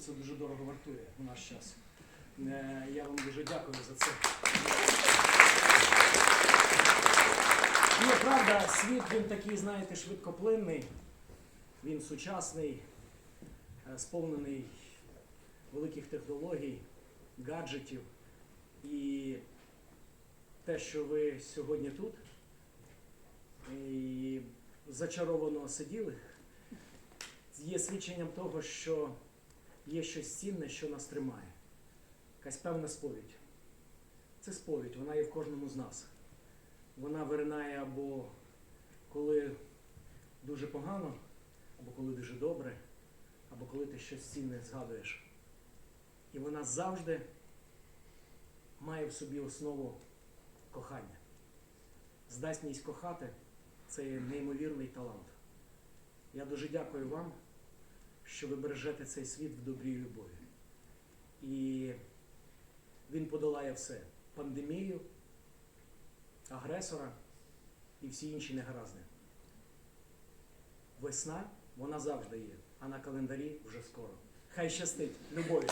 це дуже дорого вартує в наш час. Е, Я вам дуже дякую за це. Ну, правда, світ він такий, знаєте, швидкоплинний, він сучасний, е, сповнений великих технологій, гаджетів. І те, що ви сьогодні тут і зачаровано сиділи, є свідченням того, що є щось цінне, що нас тримає. Якась певна сповідь. Це сповідь, вона є в кожному з нас. Вона виринає або коли дуже погано, або коли дуже добре, або коли ти щось цінне згадуєш. І вона завжди має в собі основу кохання. Здатність кохати це неймовірний талант. Я дуже дякую вам, що ви бережете цей світ в добрій любові. І він подолає все: пандемію, агресора і всі інші негаразди. Весна, вона завжди є, а на календарі вже скоро. Хай щастить, любові!